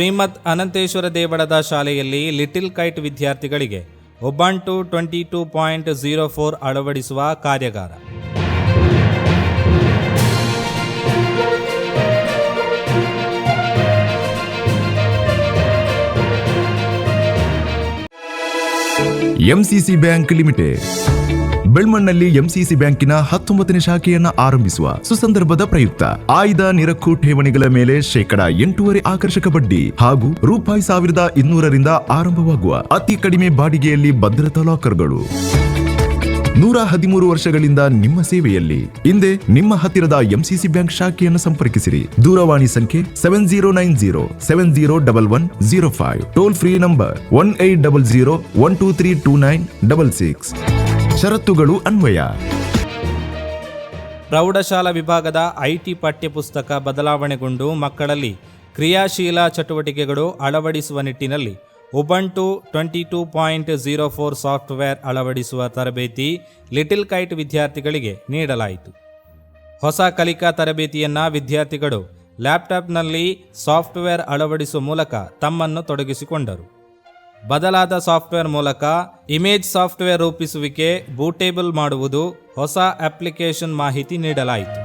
ಶ್ರೀಮದ್ ಅನಂತೇಶ್ವರ ದೇವಳದ ಶಾಲೆಯಲ್ಲಿ little kite ವಿದ್ಯಾರ್ಥಿಗಳಿಗೆ Ubuntu twenty two point zero four ಅಳವಡಿಸುವ ಕಾರ್ಯಾಗಾರ. ಎಂಸಿಸಿ ಬ್ಯಾಂಕ್ ಲಿಮಿಟೆಡ್ ಬೆಳ್ಮಣ್ಣಲ್ಲಿ ಎಂಸಿಸಿ ಬ್ಯಾಂಕಿನ ಹತ್ತೊಂಬತ್ತನೇ ಶಾಖೆಯನ್ನ ಆರಂಭಿಸುವ ಸುಸಂದರ್ಭದ ಪ್ರಯುಕ್ತ ಆಯ್ದ ನಿರಕ್ಕು ಠೇವಣಿಗಳ ಮೇಲೆ ಶೇಕಡ ಎಂಟೂವರೆ ಆಕರ್ಷಕ ಬಡ್ಡಿ ಹಾಗೂ ರೂಪಾಯಿ ಸಾವಿರದ ಇನ್ನೂರರಿಂದ ಆರಂಭವಾಗುವ ಅತಿ ಕಡಿಮೆ ಬಾಡಿಗೆಯಲ್ಲಿ ಭದ್ರತಾ ಲಾಕರ್ಗಳು. ನೂರ ಹದಿಮೂರು ವರ್ಷಗಳಿಂದ ನಿಮ್ಮ ಸೇವೆಯಲ್ಲಿ ಹಿಂದೆ ನಿಮ್ಮ ಹತ್ತಿರದ ಎಂಸಿಸಿ ಬ್ಯಾಂಕ್ ಶಾಖೆಯನ್ನು ಸಂಪರ್ಕಿಸಿರಿ. ದೂರವಾಣಿ ಸಂಖ್ಯೆ seven zero nine zero seven zero double one zero five. Toll free number one eight double zero one two three two nine double six. ಷರತ್ತುಗಳು ಅನ್ವಯ. ಪ್ರೌಢಶಾಲಾ ವಿಭಾಗದ ಐಟಿ ಪಠ್ಯಪುಸ್ತಕ ಬದಲಾವಣೆಗೊಂಡು ಮಕ್ಕಳಲ್ಲಿ ಕ್ರಿಯಾಶೀಲ ಚಟುವಟಿಕೆಗಳು ಅಳವಡಿಸುವ ನಿಟ್ಟಿನಲ್ಲಿ Ubuntu twenty two point zero four software ಅಳವಡಿಸುವ ತರಬೇತಿ ಲಿಟಿಲ್ ಕೈಟ್ ವಿದ್ಯಾರ್ಥಿಗಳಿಗೆ ನೀಡಲಾಯಿತು. ಹೊಸ ಕಲಿಕಾ ತರಬೇತಿಯನ್ನು ವಿದ್ಯಾರ್ಥಿಗಳು ಲ್ಯಾಪ್ಟಾಪ್ನಲ್ಲಿ ಸಾಫ್ಟ್ವೇರ್ ಅಳವಡಿಸುವ ಮೂಲಕ ತಮ್ಮನ್ನು ತೊಡಗಿಸಿಕೊಂಡರು. ಬದಲಾದ ಸಾಫ್ಟ್ವೇರ್ ಮೂಲಕ ಇಮೇಜ್ ಸಾಫ್ಟ್ವೇರ್ ರೂಪಿಸುವಿಕೆ ಬೂಟೇಬಲ್ ಮಾಡುವುದು ಹೊಸ ಅಪ್ಲಿಕೇಶನ್ ಮಾಹಿತಿ ನೀಡಲಾಯಿತು.